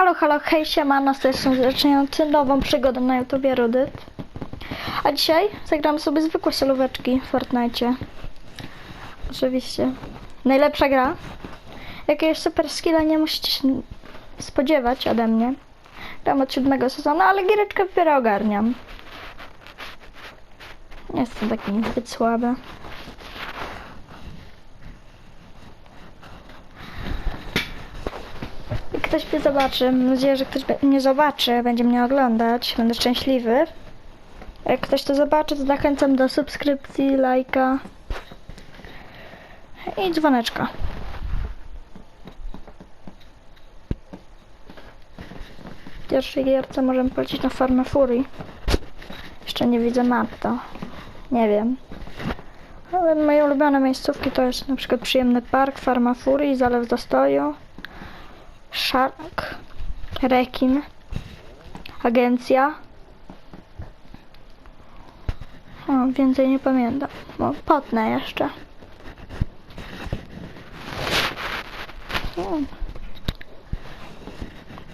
Halo, halo, hej, siemano, strony zaczynający nową przygodę na YouTubie Rudyt. A dzisiaj zagram sobie zwykłe solóweczki w Fortnite. Oczywiście. Najlepsza gra. Jakiegoś super skilla nie musicie się spodziewać ode mnie. Gram od siódmego sezonu, ale giereczkę dopiero ogarniam. Jestem taki zbyt słaby. Ktoś mnie zobaczy, mam nadzieję, że ktoś mnie zobaczy, będzie mnie oglądać, będę szczęśliwy. Jak ktoś to zobaczy, to zachęcam do subskrypcji, lajka i dzwoneczka. W pierwszej gierce możemy polecieć na farmę Fury. Jeszcze nie widzę map, to nie wiem. Ale moje ulubione miejscówki to jest na przykład przyjemny park, farma Fury, zalew zastoju. Shark, rekin, agencja. O, więcej nie pamiętam. O, potnę jeszcze. O.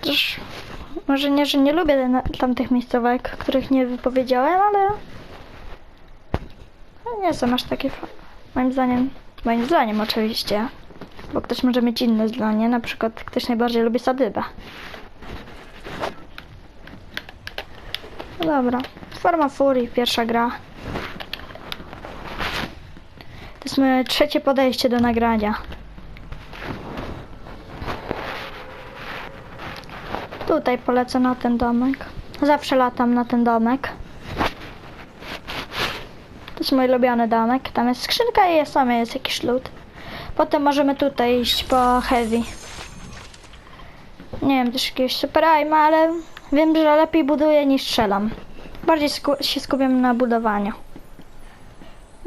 Też, może nie, że nie lubię tamtych miejscówek, których nie wypowiedziałem, ale no nie są aż takie moim zdaniem, moim zdaniem oczywiście. Bo ktoś może mieć inne zdanie, na przykład ktoś najbardziej lubi sadybę. No dobra, Forma Fury, pierwsza gra. To jest moje trzecie podejście do nagrania. Tutaj polecę na ten domek. Zawsze latam na ten domek. To jest mój ulubiony domek. Tam jest skrzynka i jest tam jest jakiś lód. Potem możemy tutaj iść po heavy. Nie wiem, też jakiegoś super aima, ale wiem, że lepiej buduję niż strzelam. Bardziej sku- się skupiam na budowaniu.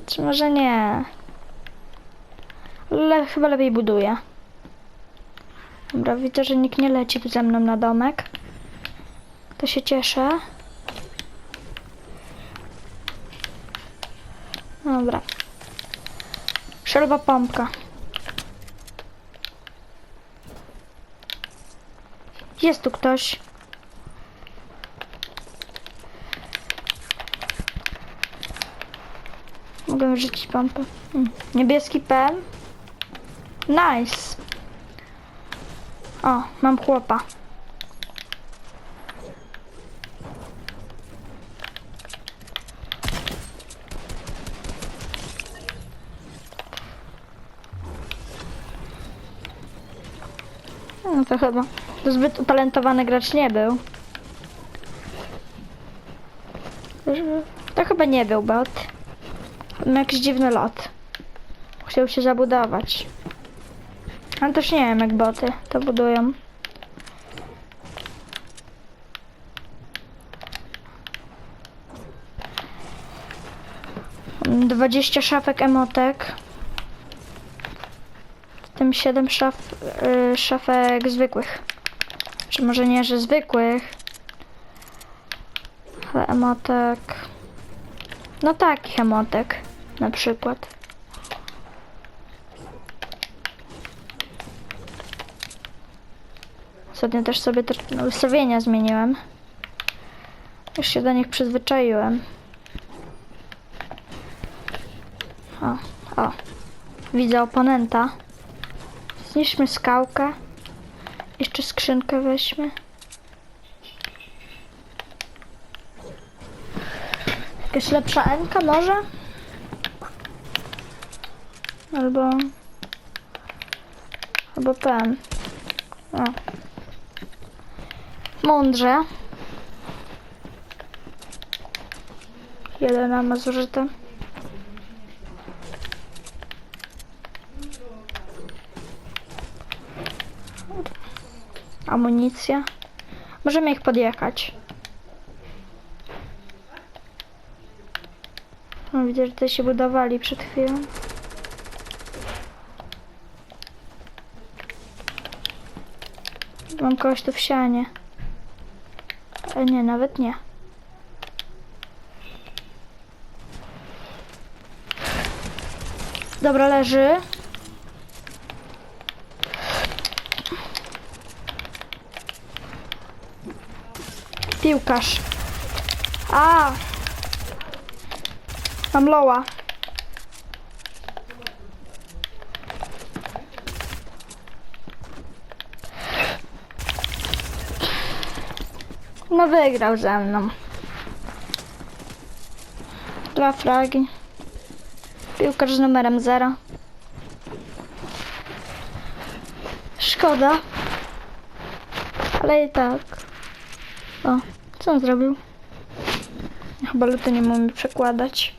Czy może nie? Ale chyba lepiej buduję. Dobra, widzę, że nikt nie leci ze mną na domek. To się cieszę. Dobra. Szelba pompka. Jest tu ktoś. Mogę rzucić pompę. Mm. Niebieski pen. Nice. O, mam chłopa. No to chyba to zbyt utalentowany gracz nie był. To chyba nie był bot. Miał jakiś dziwny lot. Chciał się zabudować. Ale też nie wiem jak boty to budują. 20 szafek emotek. W tym 7 szaf, y, szafek zwykłych. Czy może nie, że zwykłych. Ale emotek. No takich emotek. Na przykład. Ostatnio też sobie te ustawienia zmieniłem. Już się do nich przyzwyczaiłem. O, o. Widzę oponenta. Zniszczmy skałkę. Jeszcze skrzynkę weźmy. Jakaś lepsza Enka może? Albo... Albo ten. O. Mądrze. Jeden ma zużyte. Amunicja. Możemy ich podjechać. No, widzę, że tutaj się budowali przed chwilą. Mam kogoś tu w sianie. Ale nie, nawet nie. Dobra, leży. Piłkarz. A! Mam loła. No wygrał ze mną. Dwa fragi. Piłkarz z numerem 0. Szkoda. Ale i tak. O, co on zrobił? Chyba luty nie umie przekładać.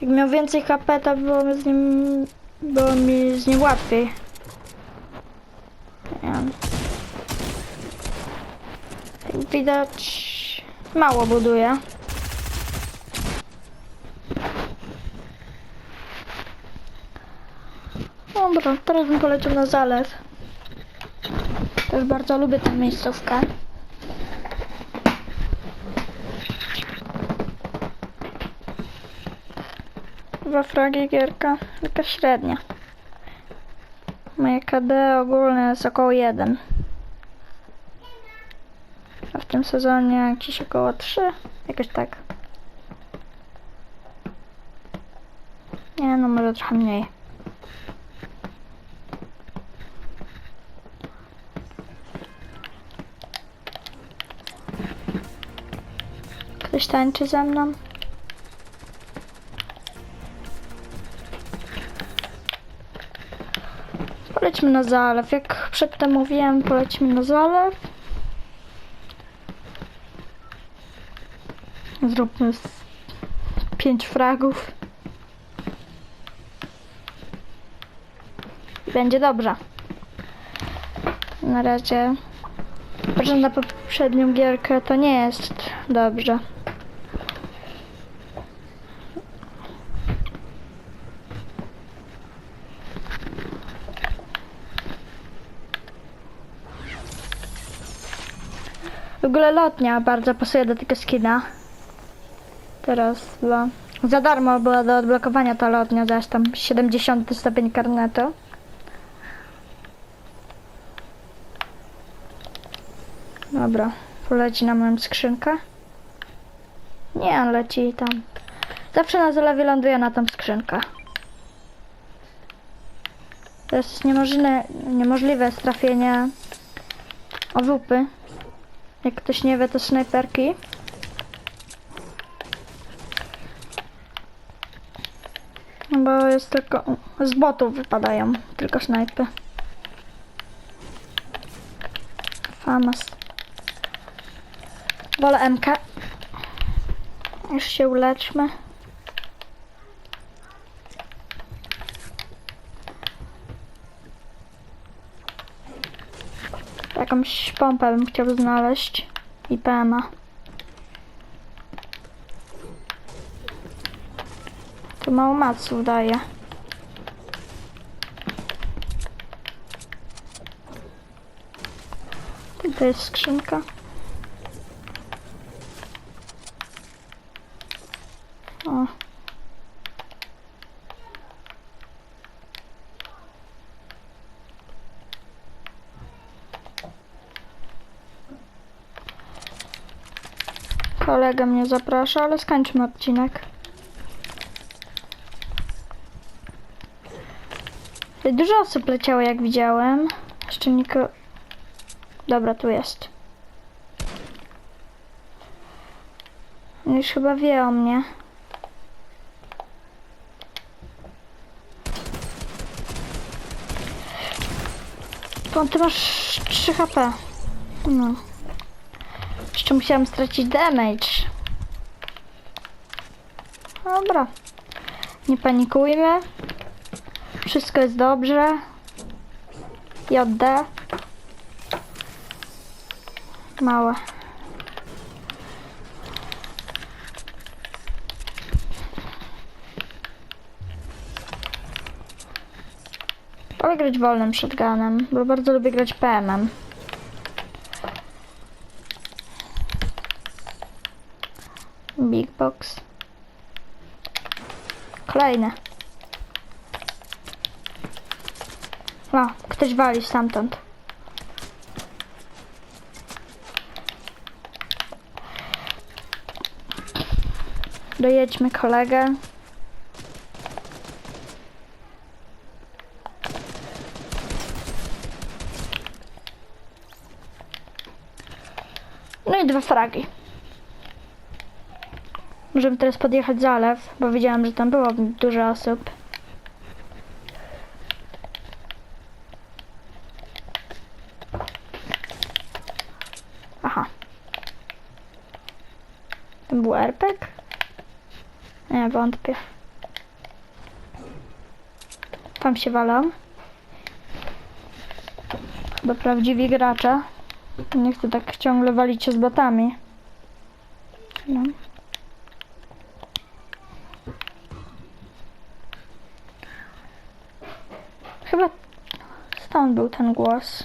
Jak miał więcej HP, to było z nim, było mi z nim łatwiej. Jak widać, mało buduje. Dobra, teraz bym poleciał na zalew. Też bardzo lubię tę miejscówkę. Dwa fragi gierka, taka średnia. Moje KD ogólne jest około 1. A w tym sezonie jakieś około 3. Jakoś tak. Nie no, może trochę mniej. Ktoś tańczy ze mną? Polećmy na zalew. Jak przedtem mówiłem, polećmy na zalew. Zróbmy pięć fragów. Będzie dobrze. Na razie, patrząc na poprzednią gierkę, to nie jest dobrze. Lotnia bardzo pasuje do tego skina. Teraz była za darmo była do odblokowania ta lotnia, zaś tam 70 stopień karnetu. Dobra, poleci na moją skrzynkę. Nie, on leci tam. Zawsze na zalewie ląduje na tą skrzynkę. To jest niemożliwe, niemożliwe trafienie owupy. Jak ktoś nie wie, to snajperki. No Bo jest tylko... Z botów wypadają tylko snajpy. Famas. Wolę MK. Już się uleczmy. Jakąś pompę bym chciał znaleźć. I PMA. To mało maców daje. To jest skrzynka. O. Kolega mnie zaprasza, ale skończmy odcinek. Dużo osób leciało, jak widziałem. Jeszcze nikogo... Dobra, tu jest. On już chyba wie o mnie. To ty masz 3 HP. No. Jeszcze musiałam stracić damage. Dobra. Nie panikujmy. Wszystko jest dobrze. JD. Małe. Wolę grać wolnym shotgunem, bo bardzo lubię grać PM-em. Big box. Kolejne. No, ktoś wali stamtąd. Dojedźmy kolegę. No i dwa fragi. Możemy teraz podjechać zalew, bo widziałam, że tam było dużo osób. Aha. Ten był RPG? Nie, wątpię. Tam się walą. Chyba prawdziwi gracze. Nie chcę tak ciągle walić się z botami. No. Chyba stąd był ten głos.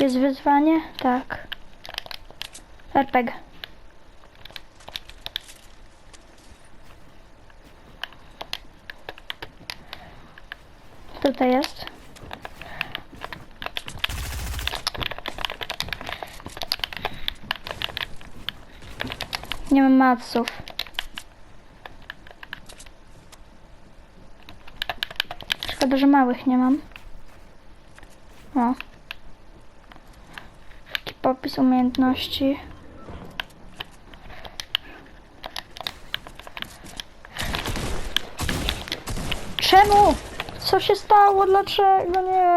Jest wyzwanie? Tak. RPG. Tutaj jest. Nie mam maców. Szkoda, że małych nie mam. O. Taki popis umiejętności. Czemu? Co się stało? Dlaczego nie?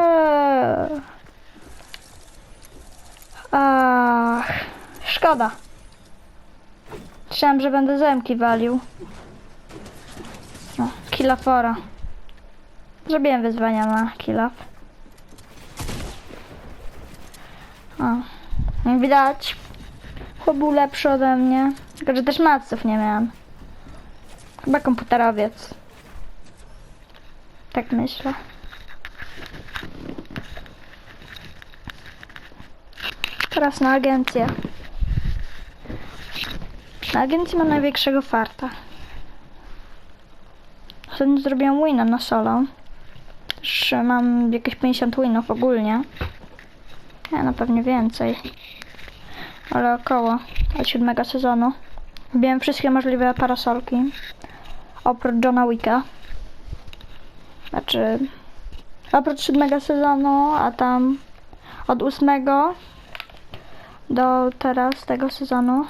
Ach, szkoda. Myślałam, że będę zemki walił. No, kilafora. Zrobiłem wyzwania na kilaf. O, jak widać. Chłop był lepszy ode mnie. Tylko, że też maców nie miałem. Chyba komputerowiec. Tak myślę. Teraz na agencję. Na agencji mam największego farta. Ostatnio zrobiłam wina na solo. Też mam jakieś 50 winów ogólnie. Ja no pewnie więcej. Ale około od siódmego sezonu. Wbiłem wszystkie możliwe parasolki. Oprócz Johna Wicka. Znaczy, oprócz siódmego sezonu, a tam od ósmego do teraz tego sezonu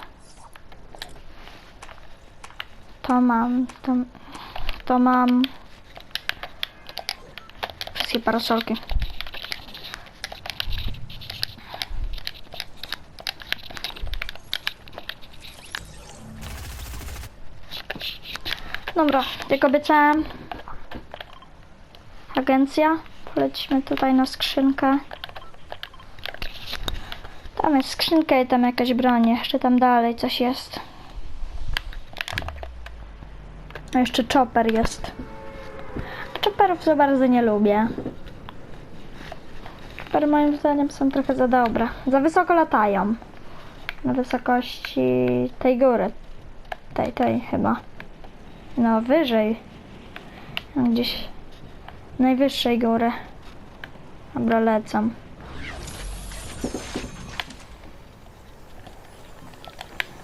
to mam, to, to mam wszystkie parasolki. Dobra, jak obiecałem, agencja. Polecimy tutaj na skrzynkę. Tam jest skrzynka i tam jakaś broń. Jeszcze tam dalej coś jest. A jeszcze chopper jest. Chopperów za bardzo nie lubię. Choppery moim zdaniem są trochę za dobre. Za wysoko latają. Na wysokości tej góry. Tej, tej chyba. No, wyżej. Gdzieś najwyższej góry. Dobra, lecą.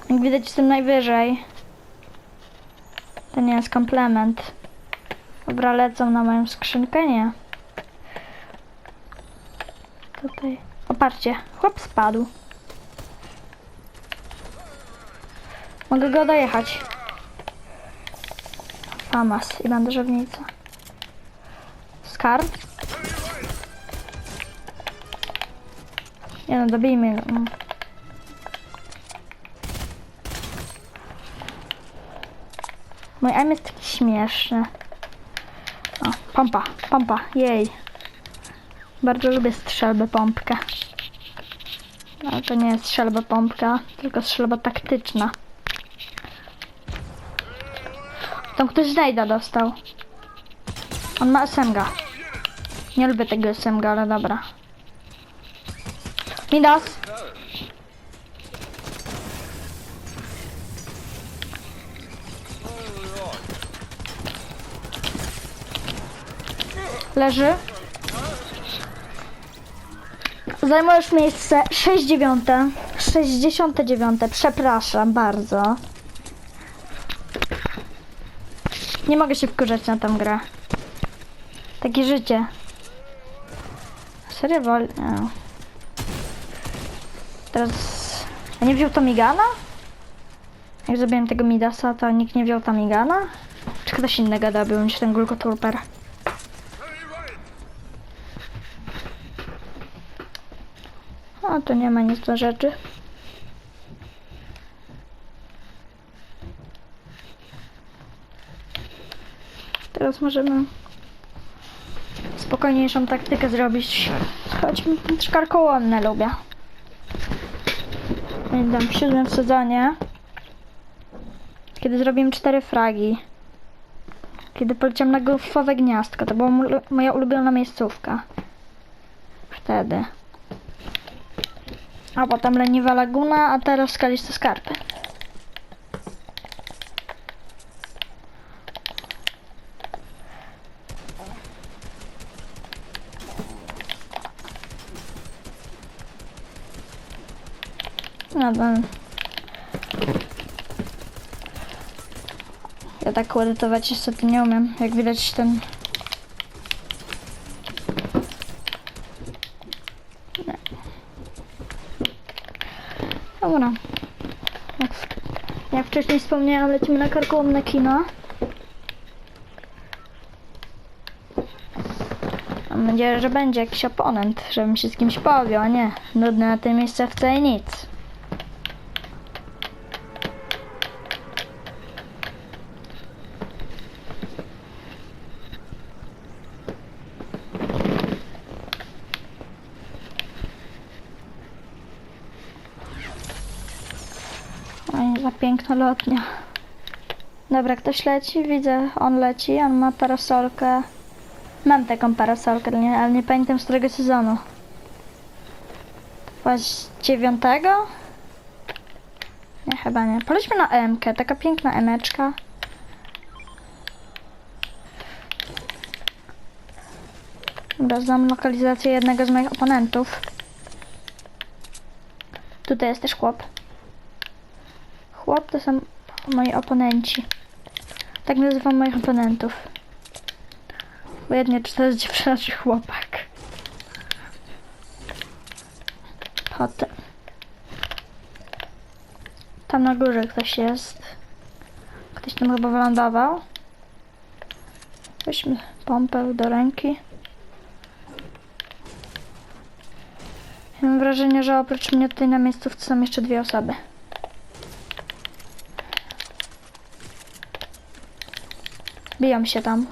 Jak widać jestem najwyżej. To nie jest komplement. Dobra, lecą na moją skrzynkę, nie. Tutaj. Opatrzcie, chłop spadł. Mogę go dojechać. Famas i bandażownica. Skarb. Nie no, dobijmy. Mój aim jest taki śmieszny. O, pompa, pompa, jej. Bardzo lubię strzelbę pompkę. Ale to nie jest strzelba pompka, tylko strzelba taktyczna. Tam ktoś znajda dostał. On ma SMG. Nie lubię tego SMG, ale dobra. Midas. Leży. Zajmujesz miejsce 69. 69. Przepraszam bardzo. Nie mogę się wkurzać na tą grę. Takie życie. Serio wol... nie. Teraz... A nie wziął Tomigana? Jak zrobiłem tego Midasa, to nikt nie wziął Tomigana? Czy ktoś inny gada był niż ten Gulkoturper? A tu nie ma nic do rzeczy. Teraz możemy spokojniejszą taktykę zrobić. Choć szkarkołomne lubię. Pamiętam w siódmym sezonie, kiedy zrobiłem cztery fragi. Kiedy poleciałem na golfowe gniazdko. To była moja ulubiona miejscówka. Wtedy. A potem leniwa laguna, a teraz skaliste skarpy. No to... Ja tak edytować niestety nie umiem. Jak widać ten... wspomniałam, lecimy na karkołomne kino. Mam nadzieję, że będzie jakiś oponent, żebym się z kimś powiał, a nie nudne na tej miejscówce i nic. Oj, za piękna lotnia. Dobra, ktoś leci? Widzę, on leci, on ma parasolkę. Mam taką parasolkę, ale nie, ale nie pamiętam z którego sezonu. Chyba dziewiątego? Nie, chyba nie. Polećmy na EMK, taka piękna emeczka. Dobra, znam lokalizację jednego z moich oponentów. Tutaj jest też chłop. Chłop to są moi oponenci. Tak nazywam moich oponentów. Bo jednie czy to jest dziewczyna czy chłopak. Potem. Tam na górze ktoś jest. Ktoś tam chyba wylądował. Weźmy pompę do ręki. Mam wrażenie, że oprócz mnie tutaj na miejscówce są jeszcze dwie osoby. Biją się tam.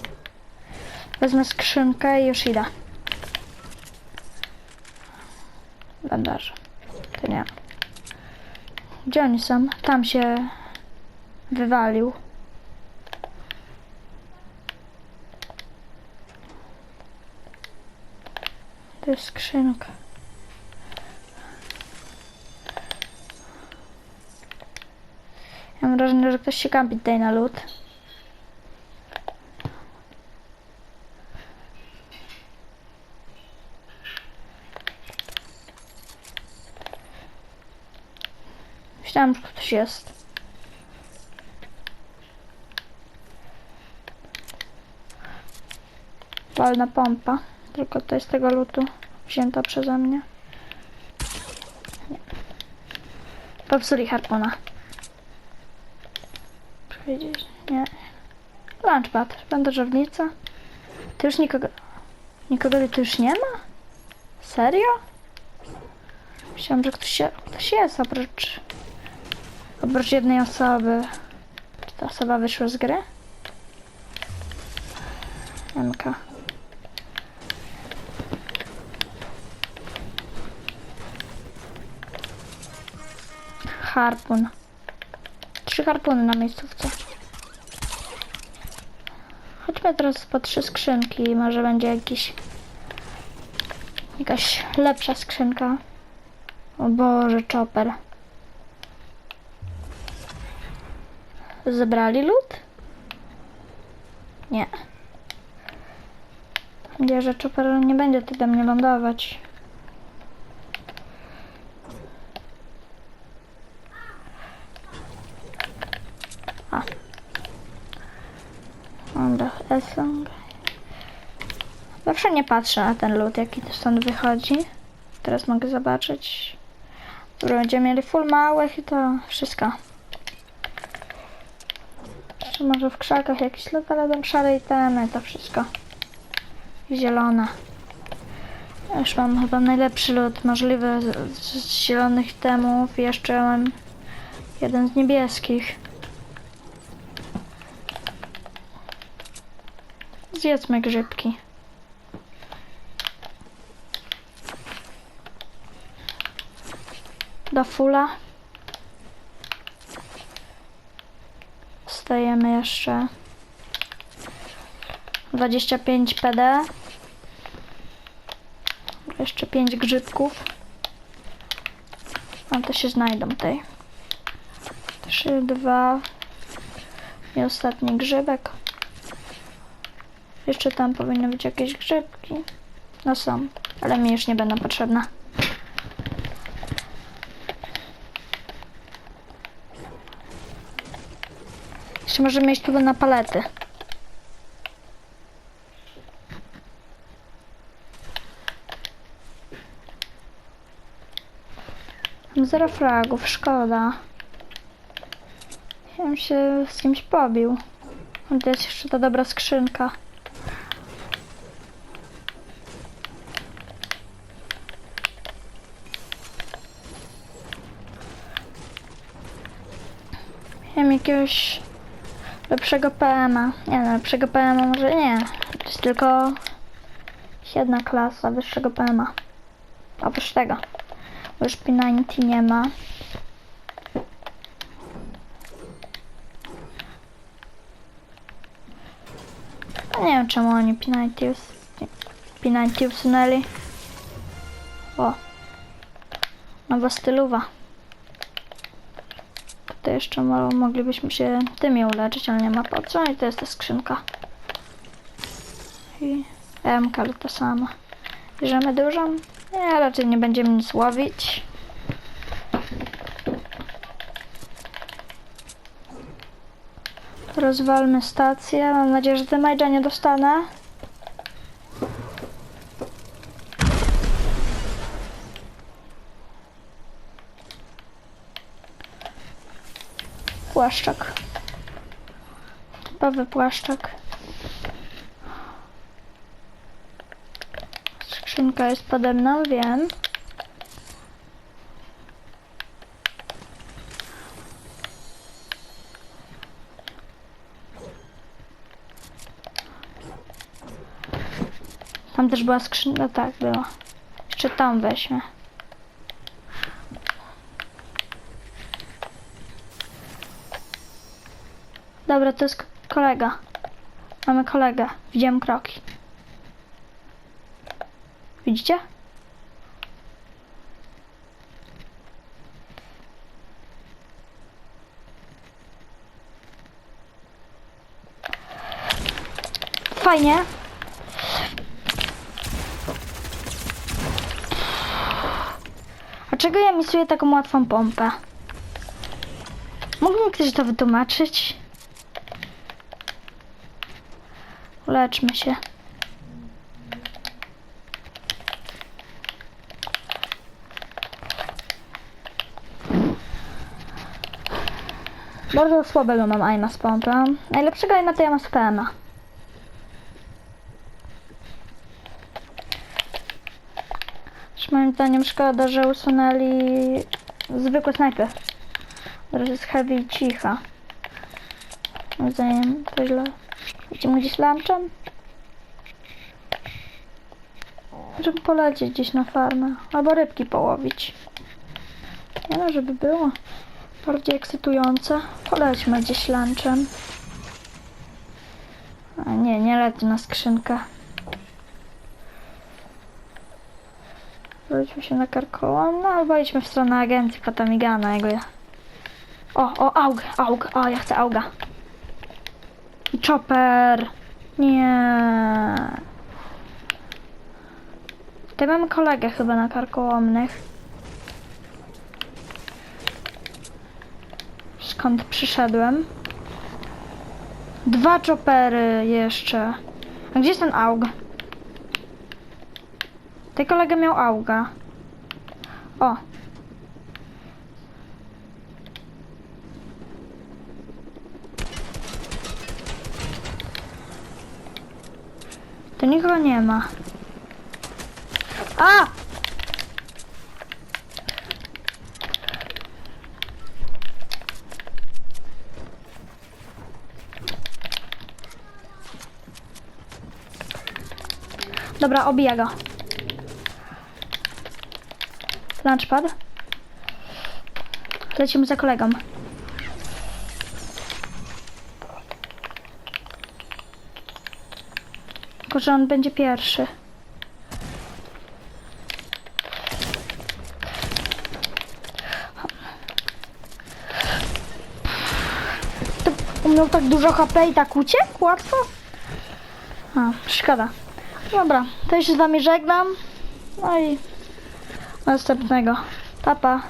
Wezmę skrzynkę i już idę. Bandaże. To nie. Gdzie oni są? Tam się wywalił. To jest skrzynka. Ja mam wrażenie, że ktoś się kampi tutaj na lód. Myślałam, że ktoś jest. Walna pompa. Tylko to jest tego lutu wzięta przeze mnie. Nie. Popsuli harpuna. Powiedzieć, nie. Lunchpad, bandażownica. Ty już nikogo... Nikogo tu już nie ma? Serio? Myślałam, że ktoś, się, ktoś jest oprócz... Oprócz jednej osoby. Czy ta osoba wyszła z gry? MK. Harpun. Trzy harpuny na miejscówce. Chodźmy teraz po trzy skrzynki. Może będzie jakiś... Jakaś lepsza skrzynka. O Boże, chopper. Zebrali lód? Nie. Nadzieję, że Chopper nie będzie tutaj mnie lądować. A. Dobra, Essong. Zawsze nie patrzę na ten lód, jaki stąd wychodzi. Teraz mogę zobaczyć. Dobra, będziemy mieli full małych i to wszystko. Czy może w krzakach jakiś lód, ale będą szare itemy, to wszystko. I zielone. Już mam chyba najlepszy lód możliwy z, z zielonych temów. I Jeszcze mam jeden z niebieskich. Zjedzmy grzybki. Do fula. Stajemy jeszcze 25 PD. Jeszcze 5 grzybków. A to się znajdą tutaj. 3, 2 i ostatni grzybek. Jeszcze tam powinny być jakieś grzybki. No są, ale mi już nie będą potrzebne. Jeszcze możemy iść tu na palety. Mam zero fragów, szkoda. Ja bym się z kimś pobił. To jest jeszcze ta dobra skrzynka. Jakiegoś lepszego PM-a. Nie no, lepszego PM-a może nie. To jest tylko jedna klasa wyższego PM-a. Oprócz tego. Bo już P90 nie ma. A nie wiem czemu oni P90 us- P90 usunęli. O. Nowa stylowa. To jeszcze mo moglibyśmy się tymi uleczyć, ale nie ma po co. I to jest ta skrzynka. I MK, ale to samo. Bierzemy dużą? Nie, raczej nie będziemy nic łowić. Rozwalmy stację. Mam nadzieję, że majda nie dostanę. Płaszczak. Typowy płaszczak. Skrzynka jest pode mną, wiem. Tam też była skrzynka, tak była. Jeszcze tam weźmy. Dobra, to jest kolega. Mamy kolegę. Widziałem kroki. Widzicie? Fajnie. A czego ja misuję taką łatwą pompę? Mógł ktoś to wytłumaczyć? Leczmy się. Bardzo słabego mam aima z pompą. Najlepszego aima to ja mam z PM-a. Moim zdaniem szkoda, że usunęli zwykłe snajpy. Teraz jest heavy i cicha. Moim zdaniem to źle. Idziemy gdzieś lunchem? Żeby polecieć gdzieś na farmę. Albo rybki połowić. Nie no, żeby było bardziej ekscytujące. Polećmy gdzieś lunchem. A nie, nie leci na skrzynkę. Wróćmy się na karkołom, no albo idźmy w stronę agencji Patamigana, jego ja. O, o, aug, aug, o, ja chcę auga. Chopper. Nie. Tutaj mamy kolegę chyba na karkołomnych. Skąd przyszedłem? Dwa choppery jeszcze. A gdzie jest ten aug? Ten kolega miał auga. O. Tu nikogo nie ma. A! Dobra, obija go. Launchpad. Lecimy za kolegą. Tylko, że on będzie pierwszy. To miał tak dużo HP i tak uciekł łatwo? A, szkoda. Dobra, to już się z wami żegnam. No i następnego. Pa, pa.